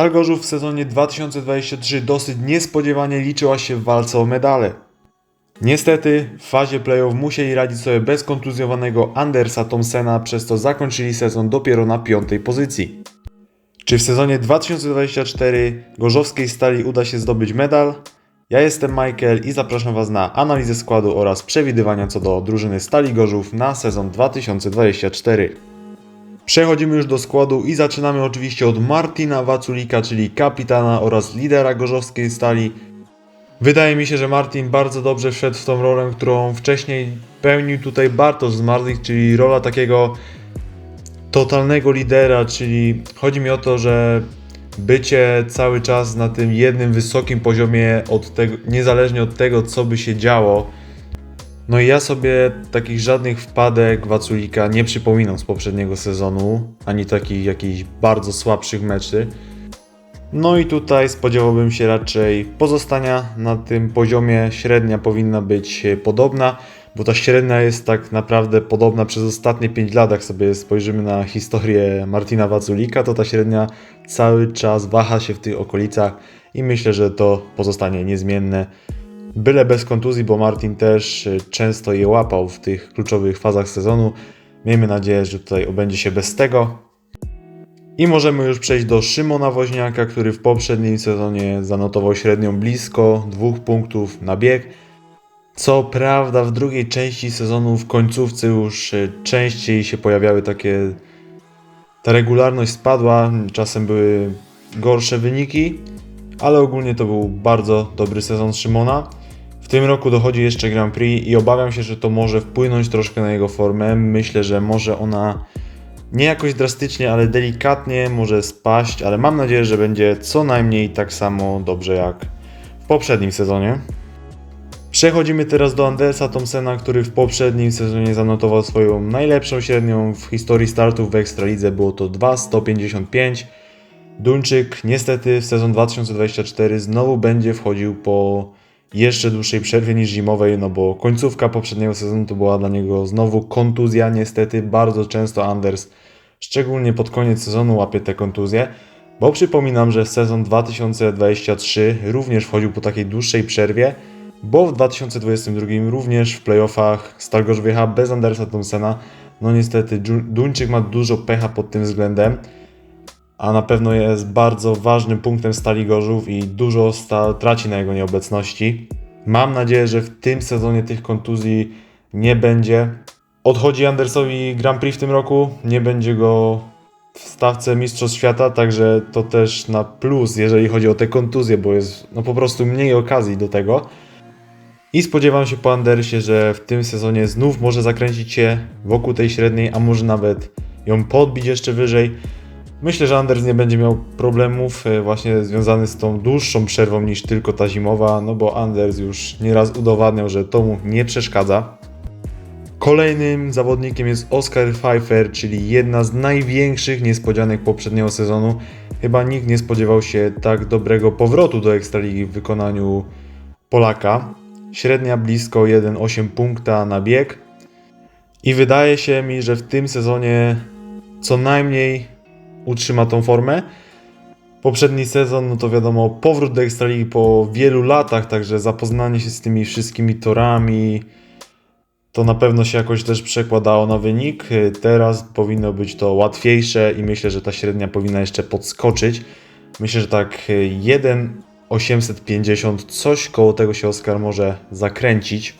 Stal Gorzów w sezonie 2023 dosyć niespodziewanie liczyła się w walce o medale. Niestety w fazie playoff musieli radzić sobie bez kontuzjowanego Andersa Thompsona, przez co zakończyli sezon dopiero na piątej pozycji. Czy w sezonie 2024 Gorzowskiej Stali uda się zdobyć medal? Ja jestem Michael i zapraszam Was na analizę składu oraz przewidywania co do drużyny Stali Gorzów na sezon 2024. Przechodzimy już do składu i zaczynamy oczywiście od Martina Waculika, czyli kapitana oraz lidera gorzowskiej stali. Wydaje mi się, że Martin bardzo dobrze wszedł w tą rolę, którą wcześniej pełnił tutaj Bartosz Zmarlik, czyli rola takiego totalnego lidera, czyli chodzi mi o to, że bycie cały czas na tym jednym wysokim poziomie, od tego, niezależnie od tego, co by się działo. No i ja sobie takich żadnych wpadek Waculika nie przypominam z poprzedniego sezonu, ani takich jakichś bardzo słabszych meczy. No i tutaj spodziewałbym się raczej pozostania na tym poziomie. Średnia powinna być podobna, bo ta średnia jest tak naprawdę podobna przez ostatnie 5 lat. Jak sobie spojrzymy na historię Martina Waculika, to ta średnia cały czas waha się w tych okolicach i myślę, że to pozostanie niezmienne. Byle bez kontuzji, bo Martin też e, często je łapał w tych kluczowych fazach sezonu. Miejmy nadzieję, że tutaj obędzie się bez tego. I możemy już przejść do Szymona Woźniaka, który w poprzednim sezonie zanotował średnią blisko dwóch punktów na bieg. Co prawda w drugiej części sezonu w końcówce już e, częściej się pojawiały takie... Ta regularność spadła, czasem były gorsze wyniki, ale ogólnie to był bardzo dobry sezon Szymona. W tym roku dochodzi jeszcze Grand Prix i obawiam się, że to może wpłynąć troszkę na jego formę. Myślę, że może ona nie jakoś drastycznie, ale delikatnie może spaść, ale mam nadzieję, że będzie co najmniej tak samo dobrze jak w poprzednim sezonie. Przechodzimy teraz do Andersa Thompsona, który w poprzednim sezonie zanotował swoją najlepszą średnią w historii startów w Ekstralidze. Było to 2,155. Duńczyk niestety w sezon 2024 znowu będzie wchodził po jeszcze dłuższej przerwie niż zimowej, no bo końcówka poprzedniego sezonu to była dla niego znowu kontuzja. Niestety bardzo często Anders, szczególnie pod koniec sezonu, łapie te kontuzje. Bo przypominam, że sezon 2023 również wchodził po takiej dłuższej przerwie, bo w 2022 również w playoffach Stal Gorzów wjechał bez Andersa Thompsona. No niestety Duńczyk ma dużo pecha pod tym względem a na pewno jest bardzo ważnym punktem Stali Gorzów i dużo Stal traci na jego nieobecności. Mam nadzieję, że w tym sezonie tych kontuzji nie będzie. Odchodzi Andersowi Grand Prix w tym roku, nie będzie go w stawce Mistrzostw Świata, także to też na plus, jeżeli chodzi o te kontuzje, bo jest no po prostu mniej okazji do tego. I spodziewam się po Andersie, że w tym sezonie znów może zakręcić się wokół tej średniej, a może nawet ją podbić jeszcze wyżej. Myślę, że Anders nie będzie miał problemów e, właśnie związanych z tą dłuższą przerwą niż tylko ta zimowa, no bo Anders już nieraz udowadniał, że to mu nie przeszkadza. Kolejnym zawodnikiem jest Oscar Pfeiffer, czyli jedna z największych niespodzianek poprzedniego sezonu. Chyba nikt nie spodziewał się tak dobrego powrotu do Ekstraligi w wykonaniu Polaka. Średnia blisko 1,8 punkta na bieg. I wydaje się mi, że w tym sezonie co najmniej utrzyma tą formę. Poprzedni sezon, no to wiadomo, powrót do Ekstraligi po wielu latach, także zapoznanie się z tymi wszystkimi torami, to na pewno się jakoś też przekładało na wynik. Teraz powinno być to łatwiejsze i myślę, że ta średnia powinna jeszcze podskoczyć. Myślę, że tak 1,850, coś koło tego się Oskar może zakręcić.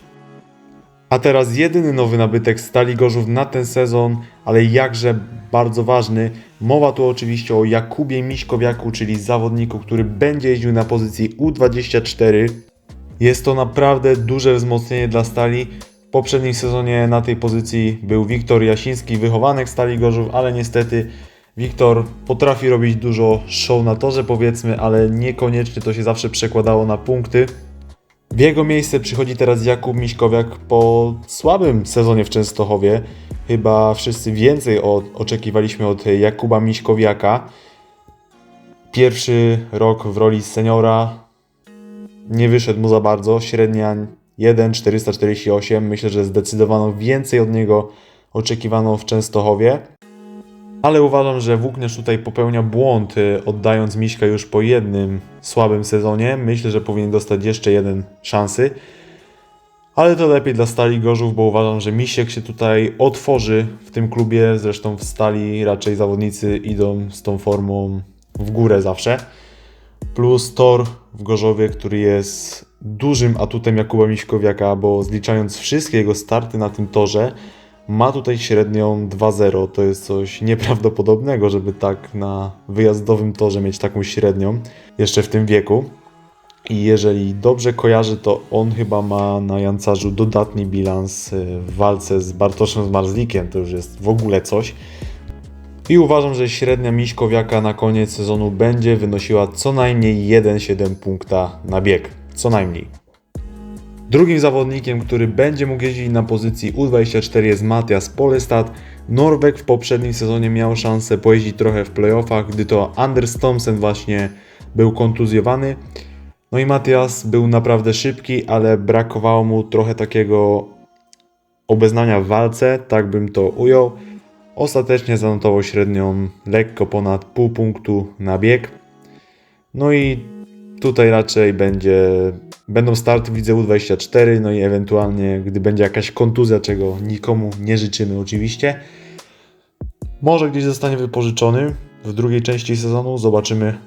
A teraz jedyny nowy nabytek Stali Gorzów na ten sezon, ale jakże bardzo ważny. Mowa tu oczywiście o Jakubie Miśkowiaku, czyli zawodniku, który będzie jeździł na pozycji U24. Jest to naprawdę duże wzmocnienie dla Stali. W poprzednim sezonie na tej pozycji był Wiktor Jasiński, wychowanek Stali Gorzów, ale niestety Wiktor potrafi robić dużo show na torze powiedzmy, ale niekoniecznie to się zawsze przekładało na punkty. W jego miejsce przychodzi teraz Jakub Miśkowiak po słabym sezonie w Częstochowie. Chyba wszyscy więcej od, oczekiwaliśmy od Jakuba Miśkowiaka. Pierwszy rok w roli seniora nie wyszedł mu za bardzo. Średnia 1,448. Myślę, że zdecydowano więcej od niego oczekiwano w Częstochowie. Ale uważam, że Włókniarz tutaj popełnia błąd, y, oddając Miśka już po jednym słabym sezonie. Myślę, że powinien dostać jeszcze jeden szansy. Ale to lepiej dla Stali Gorzów, bo uważam, że Misiek się tutaj otworzy w tym klubie. Zresztą w Stali raczej zawodnicy idą z tą formą w górę zawsze. Plus Tor w Gorzowie, który jest dużym atutem Jakuba Miśkowiaka, bo zliczając wszystkie jego starty na tym torze, ma tutaj średnią 2-0. To jest coś nieprawdopodobnego, żeby tak na wyjazdowym torze mieć taką średnią, jeszcze w tym wieku. I jeżeli dobrze kojarzę, to on chyba ma na Jancarzu dodatni bilans y, w walce z Bartoszem Zmarzlikiem. To już jest w ogóle coś. I uważam, że średnia Miśkowiaka na koniec sezonu będzie wynosiła co najmniej 1,7 punkta na bieg. Co najmniej. Drugim zawodnikiem, który będzie mógł jeździć na pozycji U24 jest Matias Polestat. Norweg w poprzednim sezonie miał szansę pojeździć trochę w playoffach, gdy to Anders Thompson właśnie był kontuzjowany. No i Matias był naprawdę szybki, ale brakowało mu trochę takiego obeznania w walce, tak bym to ujął. Ostatecznie zanotował średnią lekko ponad pół punktu na bieg. No i tutaj raczej będzie, będą starty widzę U24, no i ewentualnie gdy będzie jakaś kontuzja, czego nikomu nie życzymy oczywiście. Może gdzieś zostanie wypożyczony w drugiej części sezonu, zobaczymy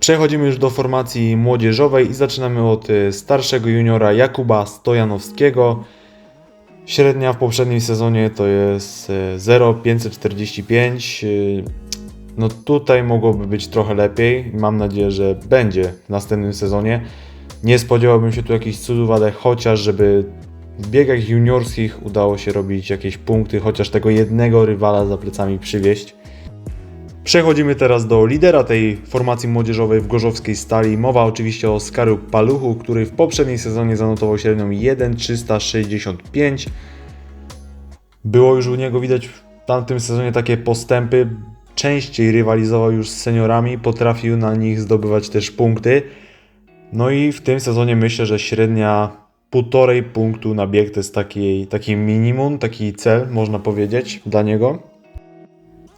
Przechodzimy już do formacji młodzieżowej i zaczynamy od y, starszego juniora Jakuba Stojanowskiego. Średnia w poprzednim sezonie to jest y, 0,545. y, No tutaj mogłoby być trochę lepiej. Mam nadzieję, że będzie w następnym sezonie. Nie spodziewałbym się tu jakichś cudów, ale chociaż żeby w biegach juniorskich udało się robić jakieś punkty, chociaż tego jednego rywala za plecami przywieźć. Przechodzimy teraz do lidera tej formacji młodzieżowej w Gorzowskiej Stali. Mowa oczywiście o Oskaru Paluchu, który w poprzedniej sezonie zanotował średnią 1,365. Było już u niego widać w tamtym sezonie takie postępy. Częściej rywalizował już z seniorami, potrafił na nich zdobywać też punkty. No i w tym sezonie myślę, że średnia półtorej punktu na bieg to jest taki, taki minimum, taki cel, można powiedzieć, dla niego.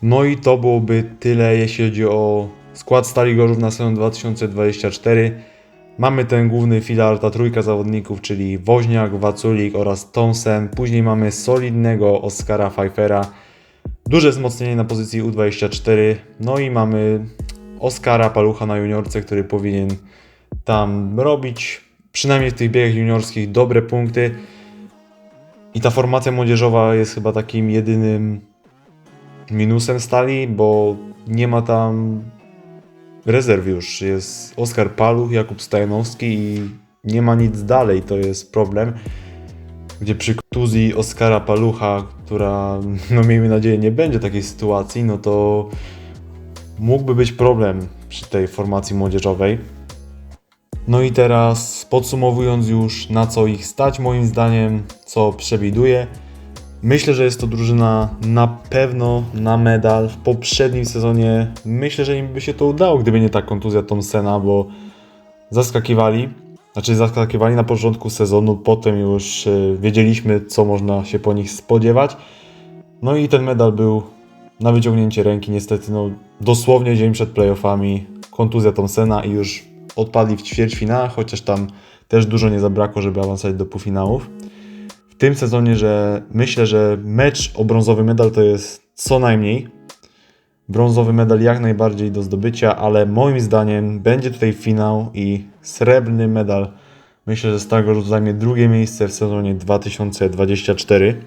No i to byłoby tyle, jeśli chodzi o skład Stali Gorzów na sezon 2024. Mamy ten główny filar, ta trójka zawodników, czyli Woźniak, Waculik oraz Thompson. Później mamy solidnego Oskara Pfeiffera. Duże wzmocnienie na pozycji U24. No i mamy Oskara Palucha na juniorce, który powinien tam robić, przynajmniej w tych biegach juniorskich, dobre punkty. I ta formacja młodzieżowa jest chyba takim jedynym minusem stali, bo nie ma tam rezerw już. Jest Oskar Paluch, Jakub Stajanowski i nie ma nic dalej, to jest problem. Gdzie przy kontuzji Oskara Palucha, która, no miejmy nadzieję, nie będzie takiej sytuacji, no to mógłby być problem przy tej formacji młodzieżowej. No i teraz podsumowując już na co ich stać moim zdaniem, co przewiduję. Myślę, że jest to drużyna na pewno na medal. W poprzednim sezonie myślę, że im by się to udało, gdyby nie ta kontuzja Thompsona, bo zaskakiwali. Znaczy zaskakiwali na początku sezonu, potem już e, wiedzieliśmy, co można się po nich spodziewać. No i ten medal był na wyciągnięcie ręki. Niestety, no, dosłownie dzień przed playoffami kontuzja Thompsona i już odpadli w ćwierćfinałach, chociaż tam też dużo nie zabrakło, żeby awansować do półfinałów w tym sezonie, że myślę, że mecz o brązowy medal to jest co najmniej. Brązowy medal jak najbardziej do zdobycia, ale moim zdaniem będzie tutaj finał i srebrny medal. Myślę, że Stargorz zajmie drugie miejsce w sezonie 2024.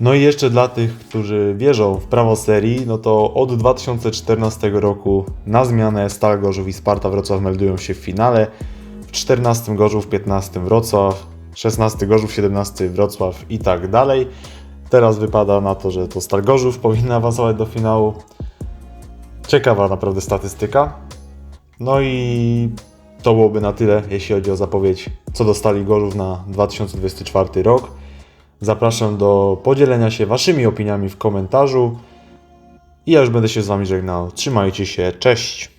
No i jeszcze dla tych, którzy wierzą w prawo serii, no to od 2014 roku na zmianę Stal Gorzów i Sparta Wrocław meldują się w finale. W 14 Gorzów, 15 Wrocław, 16 Gorzów, 17 Wrocław i tak dalej. Teraz wypada na to, że to Stal Gorzów powinna awansować do finału. Ciekawa naprawdę statystyka. No i to byłoby na tyle, jeśli chodzi o zapowiedź, co dostali Gorzów na 2024 rok. Zapraszam do podzielenia się Waszymi opiniami w komentarzu. I ja już będę się z Wami żegnał. Trzymajcie się, cześć!